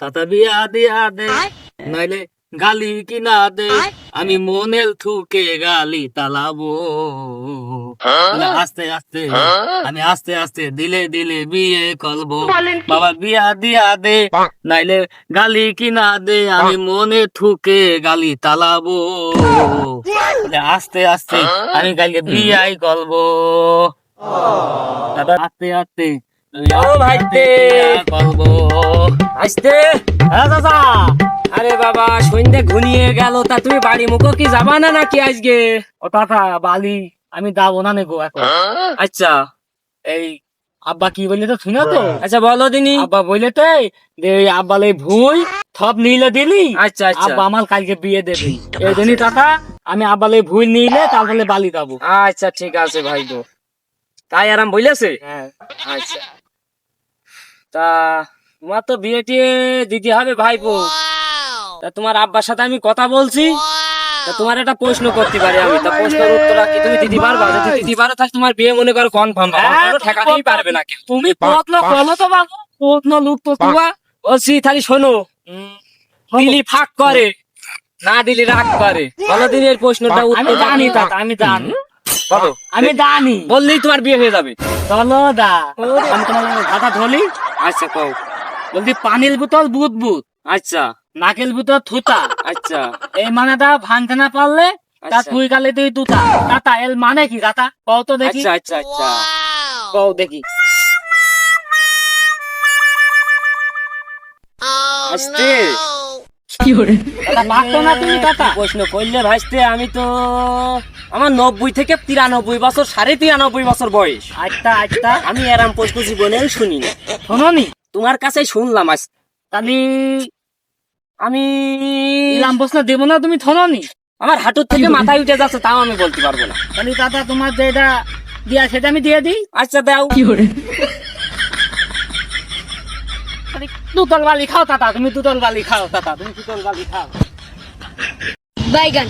তাতা বিয়া দিয়া দে। নাইলে গালি কিনা দে। আমি মনের থুকে গালি তালাবো। আস্তে আস্তে। আমি আস্তে আস্তে দিলে দিলে বিয়ে করব। বাবা বিয়া দিয়া দে। নাইলে গালি কিনা দে। আমি মনে থুকে গালি তালাবো। আস্তে আস্তে আমি কালকে বিয়াই করব। দাদা আস্তে আস্তে হ্যাঁ দাদা। আরে বাবা সন্ধ্যে ঘুনিয়ে গেল। তা তুমি বাড়ি মুখো কি যাবা না নাকি আজকে? ও দাদা বালি আমি যাব না নেব এখন। আচ্ছা। এই আব্বা কি বললি তো শুনে তো? আচ্ছা বলো দিনি। আব্বা বললে তো যে আব্বা লে ভুই সব নিলে দিলি। আচ্ছা আচ্ছা। আব্বা আমার কালকে বিয়ে দেবে। এই জন্যই টাকা আমি আব্বা লে ভুই নিলে তারপরে বালি যাব আচ্ছা ঠিক আছে ভাই তো তাই আরাম বলেছে হ্যাঁ। আচ্ছা। তা তোমার তো বিয়ে টিয়ে দিতে হবে ভাইপো। তা তোমার আব্বার সাথে আমি কথা বলছি। তা তোমার একটা প্রশ্ন করতে পারি আমি। তা প্রশ্নের উত্তর কি তুমি দিতে পারবা? যদি দিতে পারো তাহলে তোমার বিয়ে মনে করো কনফার্ম হ্যাঁ, ঠেকাতেই পারবে না কেউ। তুমি প্রশ্ন করল তো বাবু। প্রশ্ন লুক তো তোমার। বলছি তাহলে শোনো। দিলি ফাঁক করে না দিলি রাগ করে। বলো দিন এর প্রশ্নটা আমি উত্তর জানি দাদা আমি জানি। বলো আমি জানি বললেই তোমার বিয়ে হয়ে যাবে। চলো দা। আমি তোমার দাদা ধরি। আচ্ছা কও। বলছি পানির বোতল বুত বুত আচ্ছা। নাকেল বোতল থুতা। আচ্ছা। এই মানে দা ভাঙতে না পারলে তা আচ্ছা। তুই কালে তুই তুতা। দাতা এর মানে কি দাতা কও তো দেখি। আচ্ছা আচ্ছা আচ্ছা। কও দেখি। আসতে প্রশ্ন করলে ভাসতে আমি তো আমার নব্বই থেকে তিরানব্বই বছর সাড়ে তিরানব্বই বছর বয়স। আচ্ছা আচ্ছা। আমি এরাম প্রশ্ন জীবনেও শুনি না। শোনো তোমার কাছে শুনলাম আজ। তাহলে আমি ইলাম প্রশ্ন দেবো না তুমি শোনো নি আমার হাঁটুর থেকে মাথায় উঠে যাচ্ছে তাও আমি বলতে পারব না। তাহলে দাদা তোমার যেটা দিয়া সেটা আমি দিয়ে দিই। আচ্ছা দাও। তাহলে দুতল বালি খাও তাতা। তুমি দুতল বালি খাও তাতা। তুমি দুতল বালি খাও। বাইগান।